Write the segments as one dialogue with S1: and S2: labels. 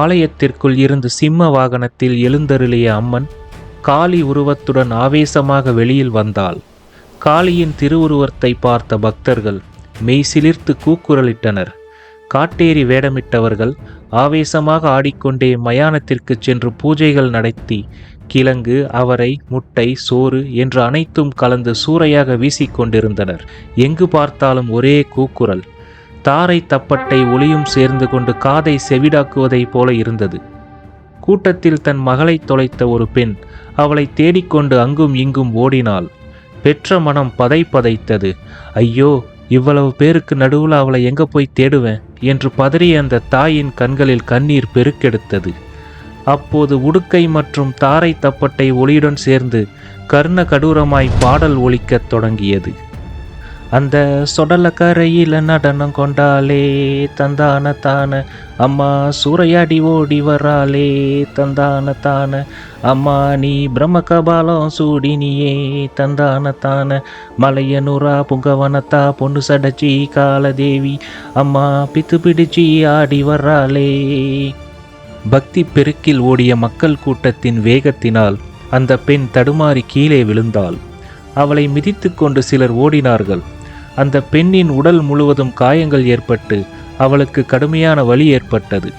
S1: ஆலயத்திற்குள் இருந்து சிம்ம வாகனத்தில் எழுந்தருளிய அம்மன் காளி உருவத்துடன் ஆவேசமாக வெளியில் வந்தாள். காளியின் திருவுருவத்தை பார்த்த பக்தர்கள் மெய் சிலிர்த்து கூக்குரலிட்டனர். காட்டேரி வேடமிட்டவர்கள் ஆவேசமாக ஆடிக்கொண்டே மயானத்திற்கு சென்று பூஜைகள் நடத்தி கிழங்கு அவரை முட்டை சோறு என்று அனைத்தும் கலந்து சூறையாக வீசிக்கொண்டிருந்தனர். எங்கு பார்த்தாலும் ஒரே கூக்குரல் தாரை தப்பட்டை ஒளியும் சேர்ந்து கொண்டு காதை செவிடாக்குவதைப் போல இருந்தது. கூட்டத்தில் தன் மகளை தொலைத்த ஒரு பெண் அவளை தேடிக்கொண்டு அங்கும் இங்கும் ஓடினாள். பெற்ற மனம் பதை பதைத்தது. ஐயோ இவ்வளவு பேருக்கு நடுவில் அவளை எங்க போய் தேடுவேன்? என்று பதறிய அந்த தாயின் கண்களில் கண்ணீர் பெருக்கெடுத்தது. அப்போது உடுக்கை மற்றும் தாரை தப்பட்டை ஒளியுடன் சேர்ந்து கர்ண கடூரமாய் பாடல் ஒலிக்கத் தொடங்கியது. அந்த சொடலக்கரையில் நடனம் கொண்டாலே தந்தான தான. அம்மா சூறையாடி ஓடி வராலே தந்தான தான. அம்மா நீ பிரம்ம கபாலம் சூடினியே தந்தான தான. மலையனூரா புங்கவனத்தா பொண்ணு சடச்சி காலதேவி. அம்மா பித்து பிடிச்சி ஆடி வர்றாளே பக்தி பெருக்கில் ஓடிய மக்கள் கூட்டத்தின் வேகத்தினால் அந்த பெண் தடுமாறி கீழே விழுந்தாள். அவளை மிதித்துக்கொண்டு சிலர் ஓடினார்கள். அந்த பெண்ணின் உடல் முழுவதும் காயங்கள் ஏற்பட்டு அவளுக்கு கடுமையான வலி ஏற்பட்டது.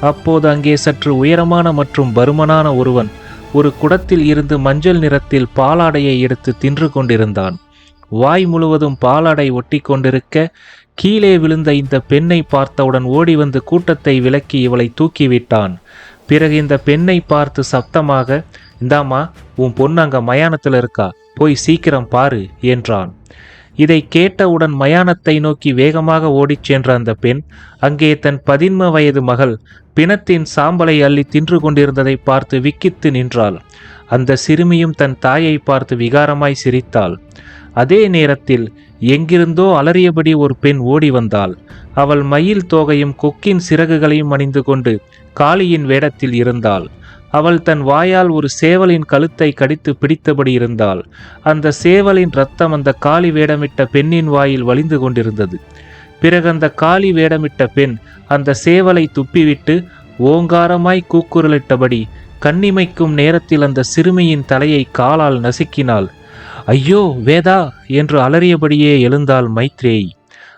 S1: அப்போது அங்கே சற்று உயரமான மற்றும் பருமனான ஒருவன் ஒரு குடத்தில் இருந்து மஞ்சள் நிறத்தில் பாலாடையை எடுத்து தின்று கொண்டிருந்தான். வாய் முழுவதும் பாலாடை ஒட்டி கொண்டிருக்க கீழே விழுந்த இந்த பெண்ணை பார்த்தவுடன் ஓடி வந்து கூட்டத்தை விலக்கி இவளை தூக்கிவிட்டான். பிறகு இந்த பெண்ணை பார்த்து சப்தமாக இந்தாம்மா உன் பொண்ணு அங்க மயானத்தில் இருக்கா. போய் சீக்கிரம் பாரு என்றான். இதை கேட்டவுடன் மயானத்தை நோக்கி வேகமாக ஓடிச் சென்ற அந்த பெண் அங்கே தன் பதின்ம வயது மகள் பிணத்தின் சாம்பலை அள்ளி தின்று கொண்டிருந்ததை பார்த்து விக்கித்து நின்றாள். அந்த சிறுமியும் தன் தாயை பார்த்து விகாரமாய் சிரித்தாள். அதே நேரத்தில் எங்கிருந்தோ அலறியபடி ஒரு பெண் ஓடி வந்தாள். அவள் மயில் தோகையும் கொக்கின் சிறகுகளையும் அணிந்து கொண்டு காளியின் வேடத்தில் இருந்தாள். அவள் தன் வாயால் ஒரு சேவலின் கழுத்தை கடித்து பிடித்தபடி இருந்தாள். அந்த சேவலின் ரத்தம் அந்த காளி வேடமிட்ட பெண்ணின் வாயில் வலிந்து கொண்டிருந்தது. பிறகு அந்த காளி வேடமிட்ட பெண் அந்த சேவலை துப்பிவிட்டு ஓங்காரமாய் கூக்குரலிட்டபடி கண்ணிமைக்கும் நேரத்தில் அந்த சிறுமியின் தலையை காலால் நசுக்கினாள். ஐயோ வேதா! என்று அலறியபடியே எழுந்தாள் மைத்ரேயி.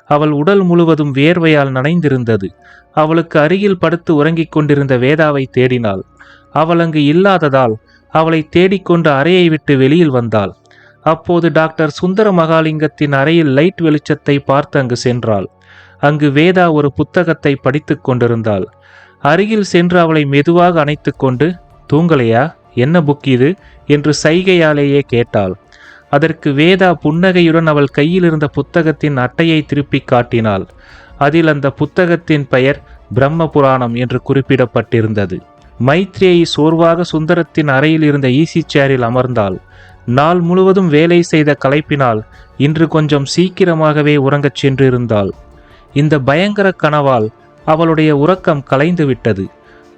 S1: அவள் உடல் முழுவதும் வேர்வையால் நனைந்திருந்தது. அவளுக்கு அருகில் படுத்து உறங்கிக் கொண்டிருந்த வேதாவை தேடினாள். அவள் அங்கு இல்லாததால் அவளை தேடிக்கொண்டு அறையை விட்டு வெளியில் வந்தாள். அப்போது டாக்டர் சுந்தர மகாலிங்கத்தின் அறையில் லைட் வெளிச்சத்தை பார்த்து அங்கு சென்றாள். அங்கு வேதா ஒரு புத்தகத்தை படித்துக் கொண்டிருந்தாள். அருகில் சென்று அவளை மெதுவாக அணைத்துக்கொண்டு தூங்கலையா? என்ன புக் இது? என்று சைகையாலேயே கேட்டாள். அதற்கு வேதா புன்னகையுடன் அவள் கையில் இருந்த புத்தகத்தின் அட்டையை திருப்பி காட்டினாள். அதில் அந்த புத்தகத்தின் பெயர் பிரம்ம புராணம் என்று குறிப்பிடப்பட்டிருந்தது. மைத்ரேயி சோர்வாக சுந்தரத்தின் அறையில் இருந்த ஈசி சேரில் அமர்ந்தாள். நாள் முழுவதும் வேலை செய்த களைப்பினால் இன்று கொஞ்சம் சீக்கிரமாகவே உறங்கச் சென்றிருந்தாள். இந்த பயங்கர கனவால் அவளுடைய உறக்கம் கலைந்து விட்டது.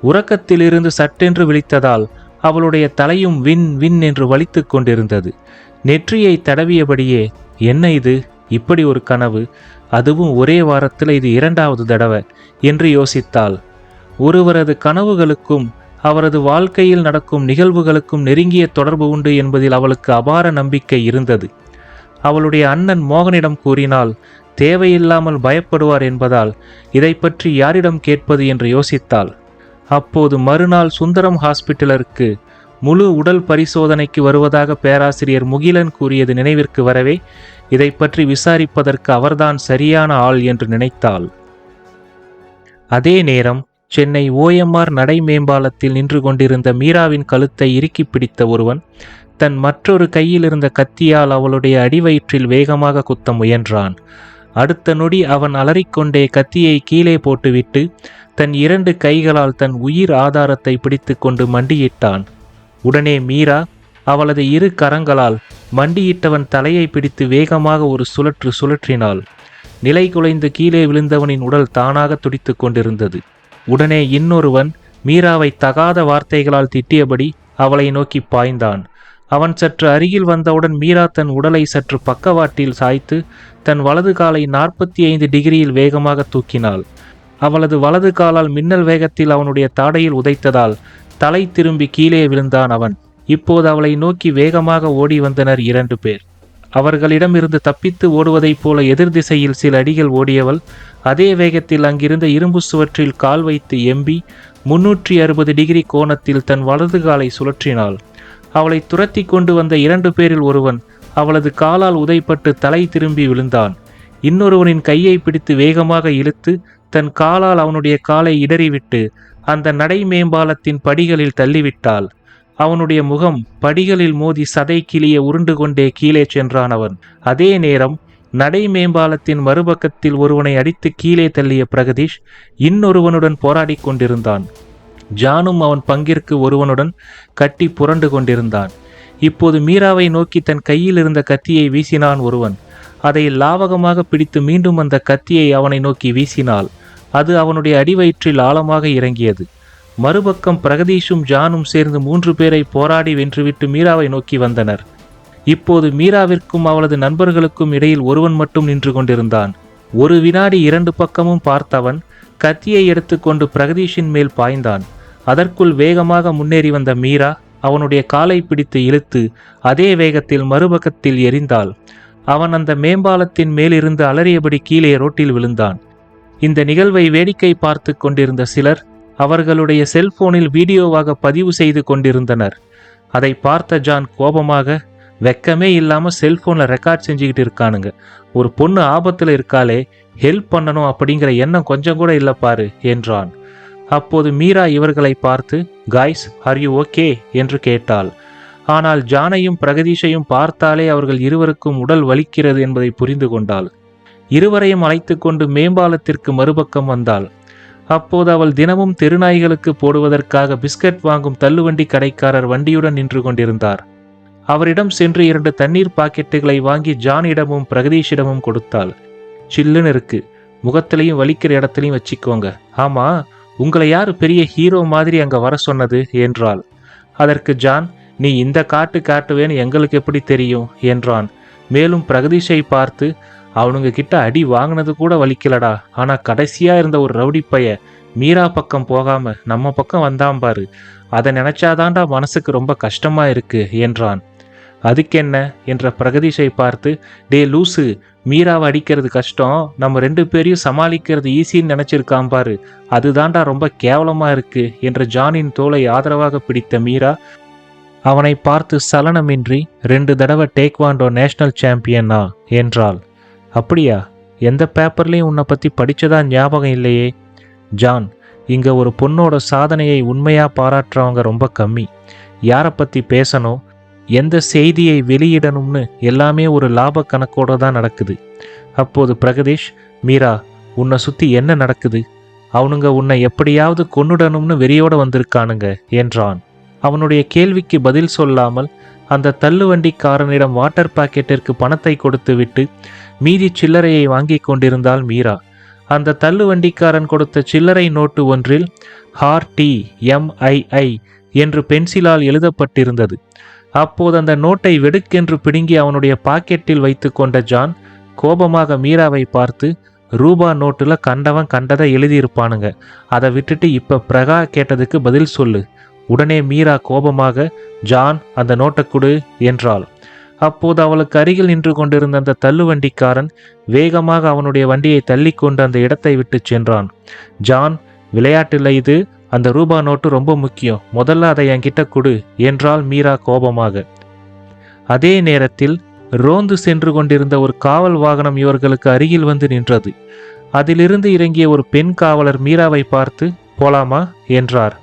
S1: உறக்கத்திலிருந்து சட்டென்று விழித்ததால் அவளுடைய தலையும் வின் வின் என்று வலித்து கொண்டிருந்தது. நெற்றியை தடவியபடியே என்ன இது? இப்படி ஒரு கனவு? அதுவும் ஒரே வாரத்தில் இது இரண்டாவது தடவை என்று யோசித்தாள். ஒருவரது கனவுகளுக்கும் அவரது வாழ்க்கையில் நடக்கும் நிகழ்வுகளுக்கும் நெருங்கிய தொடர்பு உண்டு என்பதில் அவளுக்கு அபார நம்பிக்கை இருந்தது. அவளுடைய அண்ணன் மோகனிடம் கூறினால் தேவையில்லாமல் பயப்படுவார் என்பதால் இதை பற்றி யாரிடம் கேட்பது? என்று யோசித்தாள். அப்போது மறுநாள் சுந்தரம் ஹாஸ்பிட்டலருக்கு முழு உடல் பரிசோதனைக்கு வருவதாக பேராசிரியர் முகிலன் கூறியது நினைவிற்கு வரவே இதை பற்றி விசாரிப்பதற்கு அவர்தான் சரியான ஆள் என்று நினைத்தாள். அதே நேரம் சென்னை ஓஎம்ஆர் நடை மேம்பாலத்தில் நின்று கொண்டிருந்த மீராவின் கழுத்தை இறுக்கி பிடித்த ஒருவன் தன் மற்றொரு கையில் இருந்த கத்தியால் அவளுடைய அடிவயிற்றில் வேகமாக குத்த முயன்றான். அடுத்த நொடி அவன் அலறிக்கொண்டே கத்தியை கீழே போட்டுவிட்டு தன் இரண்டு கைகளால் தன் உயிர் ஆதாரத்தை பிடித்துக்கொண்டு மண்டியிட்டான். உடனே மீரா அவளது இரு கரங்களால் மண்டியிட்டவன் தலையை பிடித்து வேகமாக ஒரு சுழற்று சுழற்றினாள். நிலை குலைந்து கீழே விழுந்தவனின் உடல் தானாக துடித்துக் கொண்டிருந்தது. உடனே இன்னொருவன் மீராவை தகாத வார்த்தைகளால் திட்டியபடி அவளை நோக்கி பாய்ந்தான். அவன் சற்று அருகில் வந்தவுடன் மீரா தன் உடலை சற்று பக்கவாட்டில் சாய்த்து தன் வலது காலை நாற்பத்தி ஐந்து டிகிரியில் வேகமாக தூக்கினாள். அவளது வலது காலால் மின்னல் வேகத்தில் அவனுடைய தாடையில் உதைத்ததால் தலை திரும்பி கீழே விழுந்தான் அவன். இப்போது அவளை நோக்கி வேகமாக ஓடி வந்தனர் இரண்டு பேர். அவர்களிடமிருந்து தப்பித்து ஓடுவதைப் போல எதிர் திசையில் சில அடிகள் ஓடியவள் அதே வேகத்தில் அங்கிருந்த இரும்பு சுவற்றில் கால் வைத்து எம்பி முன்னூற்றி அறுபது டிகிரி கோணத்தில் தன் வலது காலை சுழற்றினாள். அவளை துரத்தி கொண்டு வந்த இரண்டு பேரில் ஒருவன் அவளது காலால் உதைப்பட்டு தலை திரும்பி விழுந்தான். இன்னொருவனின் கையை பிடித்து வேகமாக இழுத்து தன் காலால் அவனுடைய காலை இடறிவிட்டு அந்த நடை மேம்பாலத்தின் படிகளில் தள்ளிவிட்டாள். அவனுடைய முகம் படிகளில் மோதி சதை கிளிய உருண்டு கொண்டே கீழே சென்றான் அவன். அதே நேரம் நடை மேம்பாலத்தின் மறுபக்கத்தில் ஒருவனை அடித்து கீழே தள்ளிய பிரகதீஷ் இன்னொருவனுடன் போராடி கொண்டிருந்தான். ஜானும் அவன் பங்கிற்கு ஒருவனுடன் கட்டி புரண்டு கொண்டிருந்தான். இப்போது மீராவை நோக்கி தன் கையில் இருந்த கத்தியை வீசினான் ஒருவன். அதை லாவகமாக பிடித்து மீண்டும் அந்த கத்தியை அவனை நோக்கி வீசினாள். அது அவனுடைய அடிவயிற்றில் ஆழமாக இறங்கியது. மறுபக்கம் பிரகதீஷும் ஜானும் சேர்ந்து மூன்று பேரை போராடி வென்றுவிட்டு மீராவை நோக்கி வந்தனர். இப்போது மீராவிற்கும் அவளது நண்பர்களுக்கும் இடையில் ஒருவன் மட்டும் நின்று கொண்டிருந்தான். ஒரு வினாடி இரண்டு பக்கமும் பார்த்தவன் கத்தியை எடுத்துக்கொண்டு பிரகதீஷின் மேல் பாய்ந்தான். அதற்குள் வேகமாக முன்னேறி வந்த மீரா அவனுடைய காலை பிடித்து இழுத்து அதே வேகத்தில் மறுபக்கத்தில் எரிந்தாள். அவன் அந்த மேம்பாலத்தின் மேலிருந்து அலறியபடி கீழே ரோட்டில் விழுந்தான். இந்த நிகழ்வை வேடிக்கை பார்த்து கொண்டிருந்த சிலர் அவர்களுடைய செல்போனில் வீடியோவாக பதிவு செய்து கொண்டிருந்தனர். அதை பார்த்த ஜான் கோபமாக வெக்கமே இல்லாமல் செல்போனில் ரெக்கார்ட் செஞ்சுக்கிட்டு இருக்கானுங்க. ஒரு பொண்ணு ஆபத்தில் இருக்காளே ஹெல்ப் பண்ணணும் அப்படிங்கிற எண்ணம் கொஞ்சம் கூட இல்லை பாரு என்றான். அப்போது மீரா இவர்களை பார்த்து காய்ஸ் ஆர் யூ ஓகே என்று கேட்டாள். ஆனால் ஜானையும் பிரகதீஷையும் பார்த்தாலே அவர்கள் இருவருக்கும் உடல் வலிக்கிறது என்பதை புரிந்து கொண்டாள். இருவரையும் அழைத்து கொண்டு மேம்பாலத்திற்கு மறுபக்கம் வந்தாள். அப்போது அவள் தினமும் தெருநாய்களுக்கு போடுவதற்காக பிஸ்கட் வாங்கும் தள்ளுவண்டி கடைக்காரர் வண்டியுடன் நின்று கொண்டிருந்தார். அவரிடம் சென்று இரண்டு தண்ணீர் பாக்கெட்டுகளை வாங்கி ஜானிடமும் பிரகதீஷிடமும் கொடுத்தாள். சில்லுன்னு இருக்கு. முகத்திலையும் வலிக்கிற இடத்துலையும் வச்சுக்கோங்க. ஆமா உங்களை யார் பெரிய ஹீரோ மாதிரி அங்க வர சொன்னது? என்றாள். அதற்கு ஜான் நீ இந்த காட்டு காட்டுவேன்னு எங்களுக்கு எப்படி தெரியும்? என்றான். மேலும் பிரகதீஷை பார்த்து அவனுங்க கிட்ட அடி வாங்கினது கூட வலிக்கலடா. ஆனா கடைசியா இருந்த ஒரு ரவுடி பைய மீரா பக்கம் போகாம நம்ம பக்கம் வந்தான் பாரு. அதை நினைச்சாதான்டா மனசுக்கு ரொம்ப கஷ்டமா இருக்கு என்றான். அதுக்கென்ன? என்ற பிரகதீஷை பார்த்து டே லூசு மீராவை அடிக்கிறது கஷ்டம். நம்ம ரெண்டு பேரையும் சமாளிக்கிறது ஈஸின்னு நினைச்சிருக்கான் பாரு. அதுதான்டா ரொம்ப கேவலமா இருக்கு என்ற ஜானின் தோலை ஆதரவாக பிடித்த மீரா அவனை பார்த்து சலனமின்றி ரெண்டு தடவை டேக்வாண்டோ நேஷனல் சாம்பியனா? என்றாள். அப்படியா? எந்த பேப்பர்லேயும் உன்னை பற்றி படித்ததா ஞாபகம் இல்லையே. ஜான் இங்கே ஒரு பொண்ணோட சாதனையை உண்மையாக பாராட்டுறவங்க ரொம்ப கம்மி. யாரை பற்றி பேசணும்? எந்த செய்தியை வெளியிடணும்னு எல்லாமே ஒரு லாப கணக்கோட தான் நடக்குது. அப்போது பிரகதீஷ் மீரா உன்னை சுற்றி என்ன நடக்குது? அவனுங்க உன்னை எப்படியாவது கொன்னுடணும்னு வெறியோட வந்திருக்கானுங்க என்றான். அவனுடைய கேள்விக்கு பதில் சொல்லாமல் அந்த தள்ளுவண்டிக்காரனிடம் வாட்டர் பாக்கெட்டிற்கு பணத்தை கொடுத்துவிட்டு மீதி சில்லறையை வாங்கி கொண்டிருந்தாள் மீரா. அந்த தள்ளுவண்டிக்காரன் கொடுத்த சில்லறை நோட்டு ஒன்றில் ஹார்டி எம்ஐஐ என்று பென்சிலால் எழுதப்பட்டிருந்தது. அப்போது அந்த நோட்டை வெடுக்கென்று பிடுங்கி அவனுடைய பாக்கெட்டில் வைத்து கொண்ட ஜான் கோபமாக மீராவை பார்த்து ரூபா நோட்டில் கண்டவன் கண்டதை எழுதியிருப்பானுங்க. அதை விட்டுட்டு இப்போ பிரகா கேட்டதுக்கு பதில் சொல்லு. உடனே மீரா கோபமாக ஜான் அந்த நோட்டை கொடு என்றாள். அப்போது அவளுக்கு அருகில் நின்று கொண்டிருந்த அந்த தள்ளுவண்டிக்காரன் வேகமாக அவனுடைய வண்டியை தள்ளிக்கொண்டு அந்த இடத்தை விட்டு சென்றான். ஜான் விளையாட்டில் இது? அந்த ரூபா நோட்டு ரொம்ப முக்கியம். முதல்ல அதை என்கிட்ட கொடு என்றாள் மீரா கோபமாக. அதே நேரத்தில் ரோந்து சென்று கொண்டிருந்த ஒரு காவல் வாகனம் இவர்களுக்கு அருகில் வந்து நின்றது. அதிலிருந்து இறங்கிய ஒரு பெண் காவலர் மீராவை பார்த்து போலாமா? என்றார்.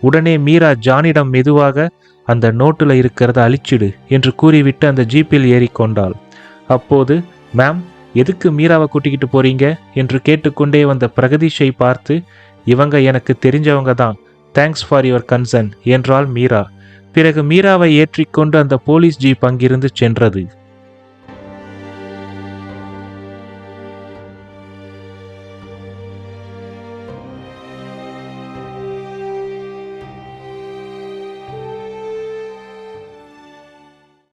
S1: உடனே மீரா ஜானிடம் மெதுவாக அந்த நோட்டில் இருக்கிறத அழிச்சிடு என்று கூறிவிட்டு அந்த ஜீப்பில் ஏறிக்கொண்டாள் அப்போது மேம் எதுக்கு மீராவை கூட்டிக்கிட்டு போறீங்க? என்று கேட்டுக்கொண்டே வந்த பிரகதீஷை பார்த்து இவங்க எனக்கு தெரிஞ்சவங்க தான். தேங்க்ஸ் ஃபார் யுவர் கன்சர்ன் என்றாள் மீரா. பிறகு மீராவை ஏற்றிக்கொண்டு அந்த போலீஸ் ஜீப் அங்கிருந்து சென்றது.